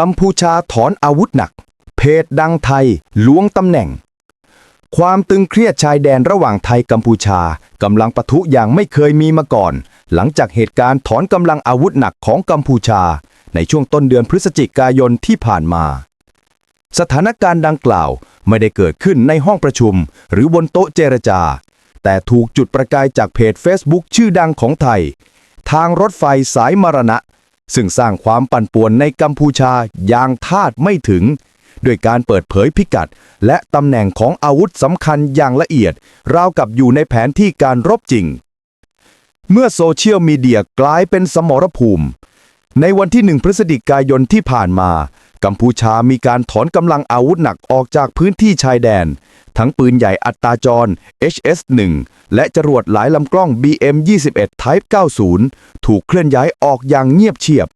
กัมพูชาถอนอาวุธหนัก เพจดังไทยล้วงตำแหน่ง ความตึงเครียดชายแดนระหว่างไทยกัมพูชากำลังปะทุอย่างไม่เคยมีมาก่อน หลังจากเหตุการณ์ถอนกำลังอาวุธหนักของกัมพูชา ในช่วงต้นเดือนพฤศจิกายนที่ผ่านมา สถานการณ์ดังกล่าวไม่ได้เกิดขึ้นในห้องประชุม หรือบนโต๊ะเจรจา แต่ถูกจุดประกายจากเพจ Facebook ชื่อดังของไทย ทางรถไฟสายมรณะ ซึ่งสร้างความปั่นป่วนในกัมพูชาอย่างทาดไม่ถึง ด้วยการเปิดเผยพิกัด และตำแหน่งของอาวุธสำคัญอย่างละเอียด ราวกับอยู่ในแผนที่การรบจริง เมื่อโซเชียลมีเดียกลายเป็นสมรภูมิ ในวันที่1พฤศจิกายนที่ผ่านมา กัมพูชามีการถอนกำลังอาวุธหนักออกจากพื้นที่ชายแดน ทั้งปืนใหญ่อัตราจร HS-1 และจรวดหลายลำกล้อง BM-21 Type 90 ถูกเคลื่อนย้ายออกอย่างเงียบเชียบ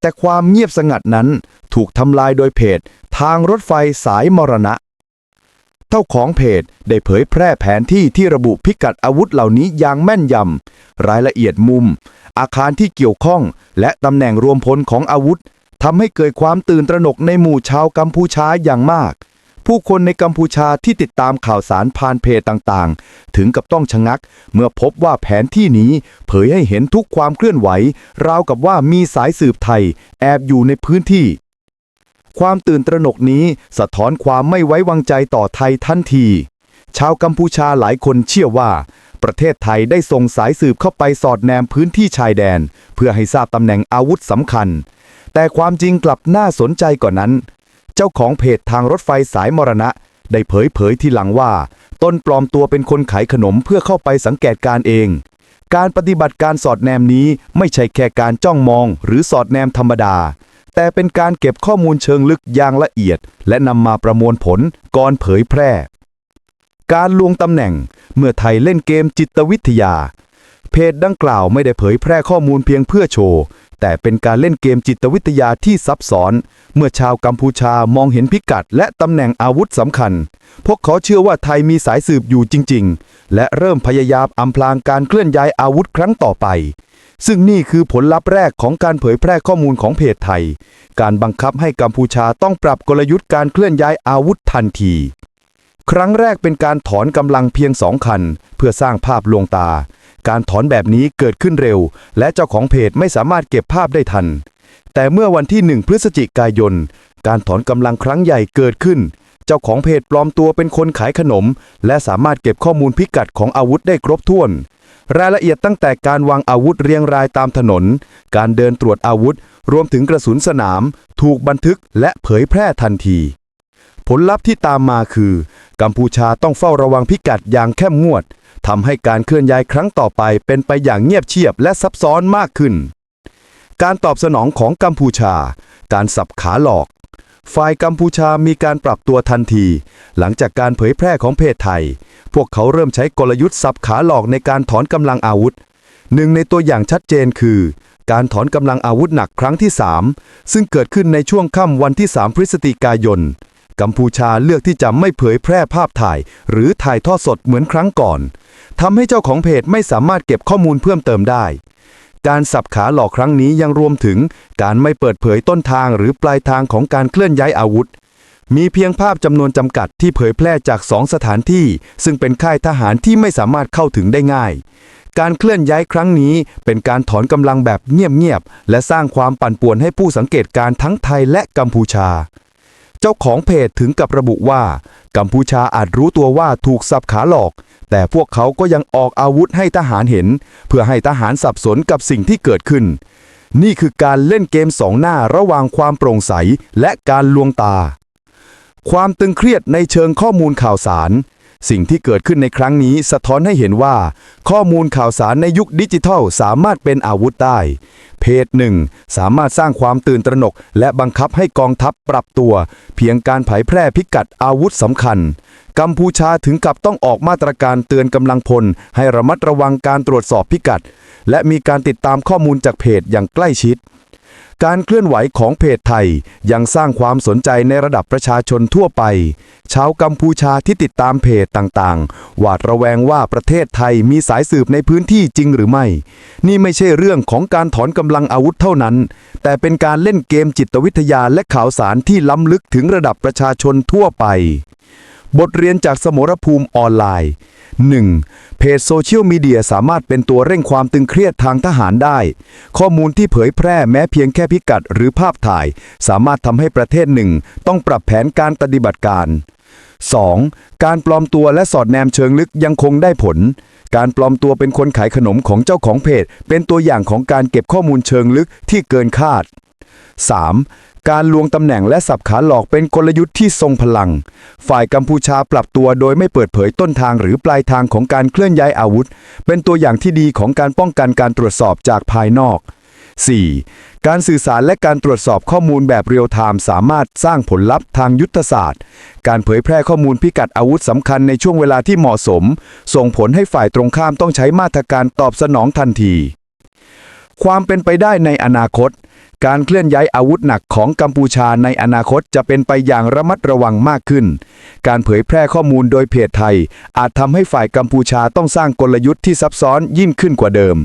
แต่ความเงียบสงัดนั้นถูกทำลายโดยเพจ ทางรถไฟสายมรณะเจ้าของเพจได้เผยแพร่แผนที่ที่ระบุพิกัดอาวุธเหล่านี้อย่างแม่นยำ รายละเอียดมุม อาคารที่เกี่ยวข้อง และตำแหน่งรวมพลของอาวุธทำให้เกิดความตื่นตระหนกในหมู่ชาวกัมพูชาอย่างมาก ผู้คนในกัมพูชาที่ติดตามข่าวสารผ่านเพจต่างๆ ถึงกับต้องชะงัก เมื่อพบว่าแผนที่นี้เผยให้เห็นทุกความเคลื่อนไหว ราวกับว่ามีสายสืบไทย แอบอยู่ในพื้นที่ ความตื่นตระหนกนี้สะท้อนความไม่ไว้วางใจต่อไทยทันที ชาวกัมพูชาหลายคนเชื่อว่าประเทศไทยได้ส่งสายสืบเข้าไปสอดแนมพื้นที่ชายแดน เพื่อให้ทราบตำแหน่งอาวุธสำคัญ แต่ความจริงกลับน่าสนใจกว่านั้น จ้าของเพจทางรถไฟสายมรณะ ได้เผยเผยทีหลังว่าต้นปลอมตัวเป็นคนขายขนมเพื่อเข้าไปสังเกตการเอง การปฏิบัติการสอดแนมนี้ไม่ใช่แค่การจ้องมอง หรือสอดแนมธรรมดา แต่เป็นการเก็บข้อมูลเชิงลึกอย่างละเอียด และนำมาประมวลผลก่อนเผยแพร่ การลวงตำแหน่ง เมื่อไทยเล่นเกมจิตวิทยา เพจดังกล่าวไม่ได้เผยแพร่ข้อมูลเพียงเพื่อโชว์ แต่เป็นการเล่นเกมจิตวิทยาที่ซับซ้อน เมื่อชาวกัมพูชามองเห็นพิกัด และตำแหน่งอาวุธสำคัญ พวกเขาเชื่อว่าไทยมีสายสืบอยู่จริง ๆ และเริ่มพยายามอำพรางการเคลื่อนย้ายอาวุธครั้งต่อไป ซึ่งนี่คือผลลัพธ์แรกของการเผยแพร่ข้อมูลของเพจไทย การบังคับให้กัมพูชาต้องปรับกลยุทธ์การเคลื่อนย้ายอาวุธทันทีครั้งแรกเป็นการถอนกำลังเพียงสองคัน เพื่อสร้างภาพลวงตา การถอนแบบนี้เกิดขึ้นเร็ว และเจ้าของเพจไม่สามารถเก็บภาพได้ทัน แต่เมื่อวันที่ 1 พฤศจิกายน การถอนกำลังครั้งใหญ่เกิดขึ้น เจ้าของเพจปลอมตัวเป็นคนขายขนม และสามารถเก็บข้อมูลพิกัดของอาวุธได้ครบถ้วน รายละเอียดตั้งแต่การวางอาวุธเรียงรายตามถนน การเดินตรวจอาวุธ รวมถึงกระสุนสนาม ถูกบันทึกและเผยแพร่ทันที ผลลัพธ์ที่ตามมาคือ กัมพูชาต้องเฝ้าระวังพิกัดอย่างเข้มงวดทำให้การเคลื่อนย้ายครั้งต่อไปเป็นไปอย่างเงียบเชียบและซับซ้อนมากขึ้น การตอบสนองของกัมพูชา การสับขาหลอก ฝ่ายกัมพูชามีการปรับตัวทันที หลังจากการเผยแพร่ของเพจไทย พวกเขาเริ่มใช้กลยุทธ์สับขาหลอกในการถอนกำลังอาวุธ หนึ่งในตัวอย่างชัดเจนคือ การถอนกำลังอาวุธหนักครั้งที่ 3 ซึ่งเกิดขึ้นในช่วงค่ำวันที่ 3 พฤศจิกายน กัมพูชาเลือกที่จะไม่เผยแพร่ภาพถ่าย หรือถ่ายทอดสดเหมือนครั้งก่อนทำให้เจ้าของเพจไม่สามารถเก็บข้อมูลเพิ่มเติมได้ การสับขาหลอกครั้งนี้ยังรวมถึงการไม่เปิดเผยต้นทางหรือปลายทางของการเคลื่อนย้ายอาวุธ มีเพียงภาพจำนวนจำกัดที่เผยแพร่จากสองสถานที่ ซึ่งเป็นค่ายทหารที่ไม่สามารถเข้าถึงได้ง่ายการเคลื่อนย้ายครั้งนี้เป็นการถอนกำลังแบบเงียบๆ และสร้างความปั่นป่วนให้ผู้สังเกตการณ์ทั้งไทยและกัมพูชา เจ้าของเพจถึงกับระบุว่า กัมพูชาอาจรู้ตัวว่าถูกสับขาหลอก แต่พวกเขาก็ยังออกอาวุธให้ทหารเห็น เพื่อให้ทหารสับสนกับสิ่งที่เกิดขึ้น นี่คือการเล่นเกมสองหน้าระหว่างความโปร่งใสและการลวงตา ความตึงเครียดในเชิงข้อมูลข่าวสาร สิ่งที่เกิดขึ้นในครั้งนี้สะท้อนให้เห็นว่า ข้อมูลข่าวสารในยุคดิจิทัลสามารถเป็นอาวุธได้ เพจหนึ่งสามารถสร้างความตื่นตระหนก และบังคับให้กองทัพปรับตัว เพียงการเผยแพร่พิกัดอาวุธสำคัญ กัมพูชาถึงกับต้องออกมาตรการเตือนกำลังพล ให้ระมัดระวังการตรวจสอบพิกัด และมีการติดตามข้อมูลจากเพจอย่างใกล้ชิด การเคลื่อนไหวของเพจไทยยังสร้างความสนใจในระดับประชาชนทั่วไป ชาวกัมพูชาที่ติดตามเพจต่างๆ หวาดระแวงว่าประเทศไทยมีสายสืบในพื้นที่จริงหรือไม่ นี่ไม่ใช่เรื่องของการถอนกำลังอาวุธเท่านั้น แต่เป็นการเล่นเกมจิตวิทยาและข่าวสารที่ล้ำลึกถึงระดับประชาชนทั่วไป บทเรียนจากสมรภูมิออนไลน์ 1. เพจโซเชียลมีเดียสามารถเป็นตัวเร่งความตึงเครียดทางทหารได้ ข้อมูลที่เผยแพร่แม้เพียงแค่พิกัดหรือภาพถ่าย สามารถทำให้ประเทศหนึ่งต้องปรับแผนการปฏิบัติการ 2. การปลอมตัวและสอดแนมเชิงลึกยังคงได้ผล การปลอมตัวเป็นคนขายขนมของเจ้าของเพจ เป็นตัวอย่างของการเก็บข้อมูลเชิงลึกที่เกินคาด 3. การลวงตำแหน่งและสับขาหลอกเป็นกลยุทธ์ที่ทรงพลัง ฝ่ายกัมพูชาปรับตัวโดยไม่เปิดเผยต้นทางหรือปลายทางของการเคลื่อนย้ายอาวุธ เป็นตัวอย่างที่ดีของการป้องกันการตรวจสอบจากภายนอก 4. การสื่อสารและการตรวจสอบข้อมูลแบบเรียลไทม์สามารถสร้างผลลัพธ์ทางยุทธศาสตร์ การเผยแพร่ข้อมูลพิกัดอาวุธสำคัญในช่วงเวลาที่เหมาะสม ส่งผลให้ฝ่ายตรงข้ามต้องใช้มาตรการตอบสนองทันที ความเป็นไปได้ในอนาคต การเคลื่อนย้ายอาวุธหนักของกัมพูชาในอนาคตจะเป็นไปอย่างระมัดระวังมากขึ้น การเผยแพร่ข้อมูลโดยเพจไทย อาจทำให้ฝ่ายกัมพูชาต้องสร้างกลยุทธ์ที่ซับซ้อนยิ่งขึ้นกว่าเดิม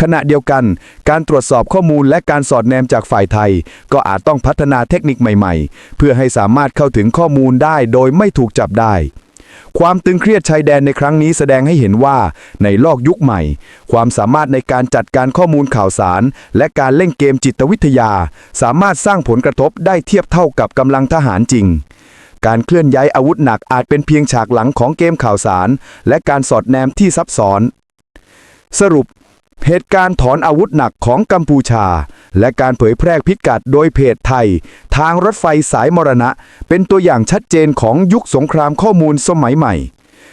ขณะเดียวกัน การตรวจสอบข้อมูลและการสอดแนมจากฝ่ายไทย ก็อาจต้องพัฒนาเทคนิคใหม่ ๆ เพื่อให้สามารถเข้าถึงข้อมูลได้โดยไม่ถูกจับได้ ความตึงเครียดชายแดนในครั้งนี้แสดงให้เห็นว่าในโลกยุคใหม่ ความสามารถในการจัดการข้อมูลข่าวสาร และการเล่นเกมจิตวิทยา สามารถสร้างผลกระทบได้เทียบเท่ากับกำลังทหารจริง การเคลื่อนย้ายอาวุธหนักอาจเป็นเพียงฉากหลังของเกมข่าวสาร และการสอดแนมที่ซับซ้อน สรุป เหตุการณ์ถอนอาวุธหนักของกัมพูชา และการเผยแพร่พิกัดโดยเพจไทย ทางรถไฟสายมรณะ เป็นตัวอย่างชัดเจนของยุคสงครามข้อมูลสมัยใหม่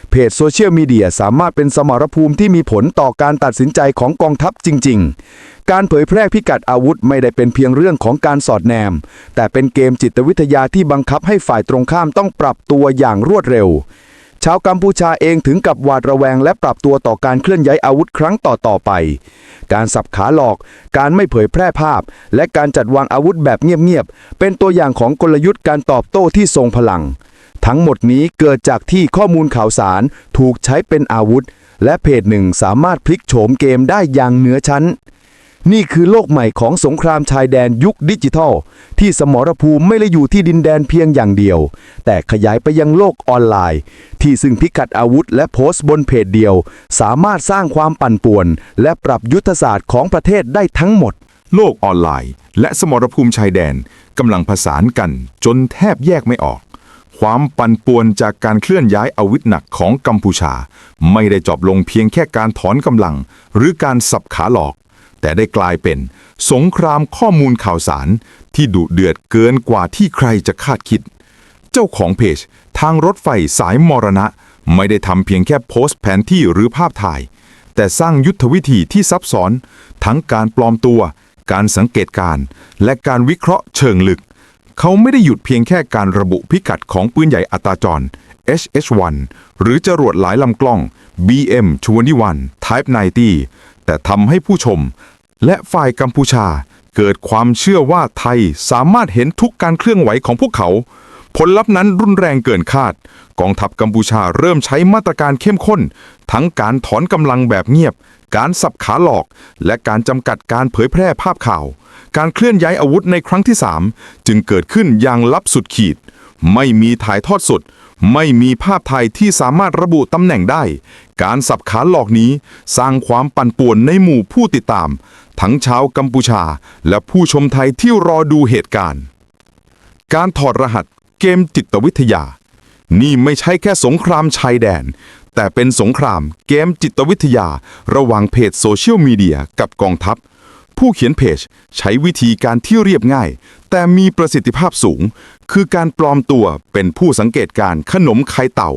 เพจโซเชียลมีเดียสามารถเป็นสมรภูมิที่มีผลต่อการตัดสินใจของกองทัพจริง ๆ การเผยแพร่พิกัดอาวุธไม่ได้เป็นเพียงเรื่องของการสอดแนม แต่เป็นเกมจิตวิทยาที่บังคับให้ฝ่ายตรงข้ามต้องปรับตัวอย่างรวดเร็ว ชาวกัมพูชาเองถึงกับหวาดระแวงและปรับตัวต่อการเคลื่อนย้ายอาวุธครั้งต่อๆไป การสับขาหลอก การไม่เผยแพร่ภาพ และการจัดวางอาวุธแบบเงียบๆ เป็นตัวอย่างของกลยุทธ์การตอบโต้ที่ทรงพลัง ทั้งหมดนี้เกิดจากที่ข้อมูลข่าวสารถูกใช้เป็นอาวุธ และเพจหนึ่งสามารถพลิกโฉมเกมได้อย่างเหนือชั้น นี่คือโลกใหม่ของสงครามชายแดนยุคดิจิทัล ที่สมรภูมิไม่ได้อยู่ที่ดินแดนเพียงอย่างเดียว แต่ขยายไปยังโลกออนไลน์ ที่ซึ่งพิกัดอาวุธและโพสต์บนเพจเดียว สามารถสร้างความปั่นป่วน และปรับยุทธศาสตร์ของประเทศได้ทั้งหมด โลกออนไลน์ และสมรภูมิชายแดนกำลังผสานกัน จนแทบแยกไม่ออก ความปั่นป่วนจากการเคลื่อนย้ายอาวุธหนักของกัมพูชา ไม่ได้จบลงเพียงแค่การถอนกำลัง หรือการสับขาหลอก แต่ได้กลายเป็นสงครามข้อมูลข่าวสารที่ดุเดือดเกินกว่าที่ใครจะคาดคิด เจ้าของเพจ ทางรถไฟสายมรณะ ไม่ได้ทำเพียงแค่โพสต์แผนที่หรือภาพถ่าย แต่สร้างยุทธวิธีที่ซับซ้อน ทั้งการปลอมตัว การสังเกตการ และการวิเคราะห์เชิงลึก เขาไม่ได้หยุดเพียงแค่การระบุพิกัดของปืนใหญ่อัตราจร HH1 หรือจรวดหลายลำกล้อง BM21 Type 90แต่ทำให้ผู้ชม และฝ่ายกัมพูชา เกิดความเชื่อว่าไทยสามารถเห็นทุกการเคลื่อนไหวของพวกเขา ผลลัพธ์นั้นรุนแรงเกินคาด กองทัพกัมพูชาเริ่มใช้มาตรการเข้มข้น ทั้งการถอนกำลังแบบเงียบ การสับขาหลอก และการจำกัดการเผยแพร่ภาพข่าว การเคลื่อนย้ายอาวุธในครั้งที่ 3 จึงเกิดขึ้นอย่างลับสุดขีด ไม่มีถ่ายทอดสดไม่มีภาพถ่ายที่สามารถระบุตำแหน่งได้ การสับขาหลอกนี้สร้างความปั่นป่วนในหมู่ผู้ติดตาม ทั้งชาวกัมพูชา และผู้ชมไทยที่รอดูเหตุการณ์ การถอดรหัสเกมจิตวิทยา นี่ไม่ใช่แค่สงครามชายแดน แต่เป็นสงครามเกมจิตวิทยา ระหว่างเพจโซเชียลมีเดียกับกองทัพ ผู้เขียนเพจใช้วิธีการที่เรียบง่าย แต่มีประสิทธิภาพสูง คือการปลอมตัวเป็นผู้สังเกตการขนมไข่เต่า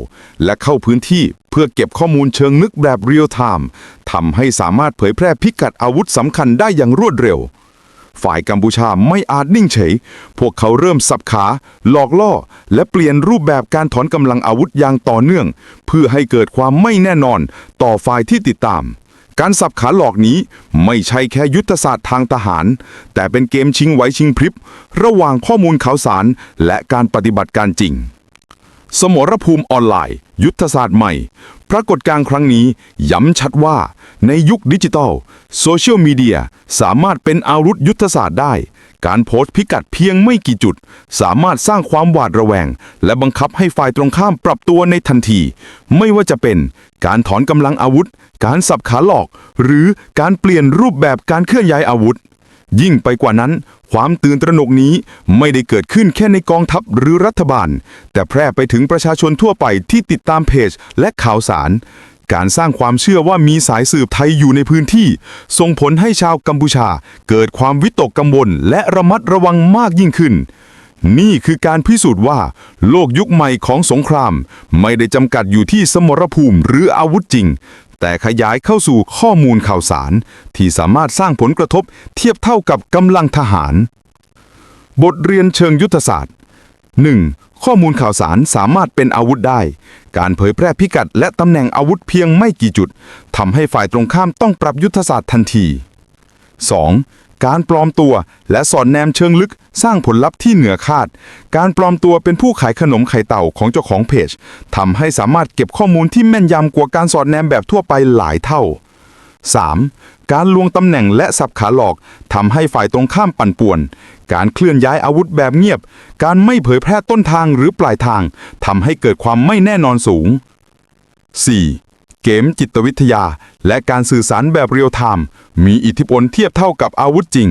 และเข้าพื้นที่เพื่อเก็บข้อมูลเชิงนึกแบบเรียลไทม์ทำให้สามารถเผยแพร่พิกัดอาวุธสำคัญได้อย่างรวดเร็ว ฝ่ายกัมพูชาไม่อาจนิ่งเฉย พวกเขาเริ่มสับขา หลอกล่อ และเปลี่ยนรูปแบบการถอนกำลังอาวุธอย่างต่อเนื่อง เพื่อให้เกิดความไม่แน่นอนต่อฝ่ายที่ติดตาม การสับขาหลอกนี้ไม่ใช่แค่ยุทธศาสตร์ทางทหาร แต่เป็นเกมชิงไหวชิงพริบ ระหว่างข้อมูลข่าวสาร และการปฏิบัติการจริง สมรภูมิออนไลน์ ยุทธศาสตร์ใหม่ ปรากฏการครั้งนี้ย้ำชัดว่าในยุคดิจิทัลโซเชียลมีเดียสามารถเป็นอาวุธยุทธศาสตร์ได้ การโพสต์พิกัดเพียงไม่กี่จุด สามารถสร้างความหวาดระแวง และบังคับให้ฝ่ายตรงข้ามปรับตัวในทันที ไม่ว่าจะเป็น การถอนกำลังอาวุธ การสับขาหลอก หรือการเปลี่ยนรูปแบบการเคลื่อนย้ายอาวุธ ยิ่งไปกว่านั้น ความตื่นตระหนกนี้ไม่ได้เกิดขึ้นแค่ในกองทัพหรือรัฐบาล แต่แพร่ไปถึงประชาชนทั่วไปที่ติดตามเพจและข่าวสาร การสร้างความเชื่อว่ามีสายสืบไทยอยู่ในพื้นที่ ส่งผลให้ชาวกัมพูชา เกิดความวิตกกังวล และระมัดระวังมากยิ่งขึ้น นี่คือการพิสูจน์ว่า โลกยุคใหม่ของสงคราม ไม่ได้จำกัดอยู่ที่สมรภูมิหรืออาวุธจริง แต่ขยายเข้าสู่ข้อมูลข่าวสาร ที่สามารถสร้างผลกระทบเทียบเท่ากับกำลังทหาร บทเรียนเชิงยุทธศาสตร์ 1. ข้อมูลข่าวสารสามารถเป็นอาวุธได้ การเผยแพร่พิกัดและตำแหน่งอาวุธเพียงไม่กี่จุดทำให้ฝ่ายตรงข้ามต้องปรับยุทธศาสตร์ทันที 2. การปลอมตัวและสอดแนมเชิงลึกสร้างผลลัพธ์ที่เหนือคาด การปลอมตัวเป็นผู้ขายขนมไข่เต่าของเจ้าของเพจทำให้สามารถเก็บข้อมูลที่แม่นยำกว่าการสอดแนมแบบทั่วไปหลายเท่า 3. การลวงตำแหน่งและสับขาหลอกทำให้ฝ่ายตรงข้ามปั่นป่วน การเคลื่อนย้ายอาวุธแบบเงียบ การไม่เผยแพร่ต้นทางหรือปลายทางทำให้เกิดความไม่แน่นอนสูง 4. เกมจิตวิทยา และการสื่อสารแบบเรียลไทม์มีอิทธิพลเทียบเท่ากับอาวุธจริง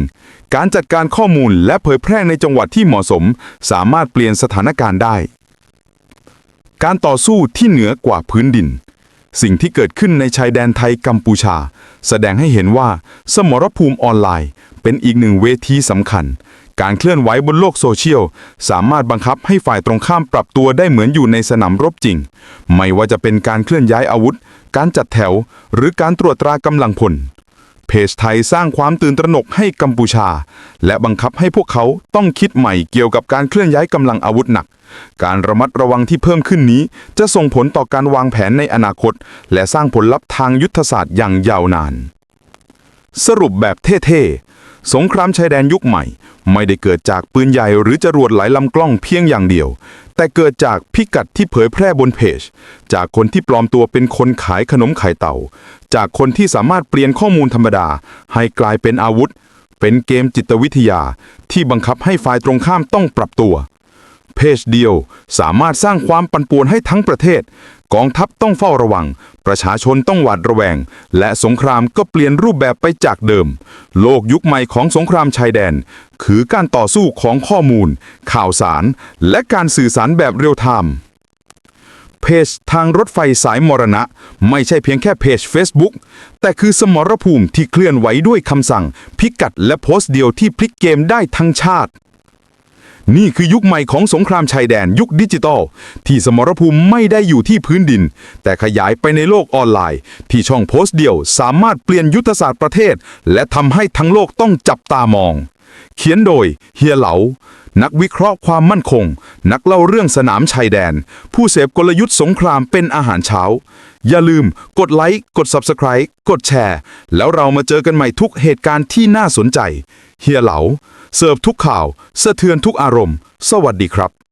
การจัดการข้อมูลและเผยแพร่ในจังหวัดที่เหมาะสม สามารถเปลี่ยนสถานการณ์ได้ การต่อสู้ที่เหนือกว่าพื้นดิน สิ่งที่เกิดขึ้นในชายแดนไทยกัมพูชา แสดงให้เห็นว่าสมรภูมิออนไลน์ เป็นอีกหนึ่งเวทีสำคัญ การเคลื่อนไหวบนโลกโซเชียล สามารถบังคับให้ฝ่ายตรงข้ามปรับตัวได้เหมือนอยู่ในสนามรบจริง ไม่ว่าจะเป็นการเคลื่อนย้ายอาวุธ การจัดแถว หรือการตรวจตรากำลังพล เพจไทยสร้างความตื่นตระหนกให้กัมพูชา และบังคับให้พวกเขาต้องคิดใหม่เกี่ยวกับการเคลื่อนย้ายกำลังอาวุธหนัก การระมัดระวังที่เพิ่มขึ้นนี้ จะส่งผลต่อการวางแผนในอนาคต และสร้างผลลัพธ์ทางยุทธศาสตร์อย่างยาวนาน สรุปแบบเท่ๆ สงครามชายแดนยุคใหม่ ไม่ได้เกิดจากปืนใหญ่หรือจรวดหลายลำกล้องเพียงอย่างเดียว แต่เกิดจากพิกัดที่เผยแพร่บนเพจ จากคนที่ปลอมตัวเป็นคนขายขนมไข่เต่า จากคนที่สามารถเปลี่ยนข้อมูลธรรมดา ให้กลายเป็นอาวุธ เป็นเกมจิตวิทยา ที่บังคับให้ฝ่ายตรงข้ามต้องปรับตัว เพจเดียวสามารถสร้างความปั่นป่วนให้ทั้งประเทศ กองทัพต้องเฝ้าระวัง ประชาชนต้องหวาดระแวง และสงครามก็เปลี่ยนรูปแบบไปจากเดิม โลกยุคใหม่ของสงครามชายแดน คือการต่อสู้ของข้อมูล ข่าวสาร และการสื่อสารแบบเรียลไทม์เพจทางรถไฟสายมรณะ ไม่ใช่เพียงแค่เพจ Facebook แต่คือสมรภูมิที่เคลื่อนไหวด้วยคำสั่ง พิกัดและโพสต์เดียวที่พลิกเกมได้ทั้งชาติ นี่คือยุคใหม่ของสงครามชายแดนยุคดิจิตอลที่สมรภูมิไม่ได้อยู่ที่พื้นดิน แต่ขยายไปในโลกออนไลน์ ที่ช่องโพสต์เดียวสามารถเปลี่ยนยุทธศาสตร์ประเทศ และทำให้ทั้งโลกต้องจับตามอง เขียนโดยเฮียเหลา นักวิเคราะห์ความมั่นคง นักเล่าเรื่องสนามชายแดน ผู้เสพกลยุทธ์สงครามเป็นอาหารเช้า อย่าลืมกดไลค์กด Subscribe กดแชร์ แล้วเรามาเจอกันใหม่ทุกเหตุการณ์ที่น่าสนใจเฮียเหลา เสิร์ฟทุกข่าว สะเทือนทุกอารมณ์ สวัสดีครับ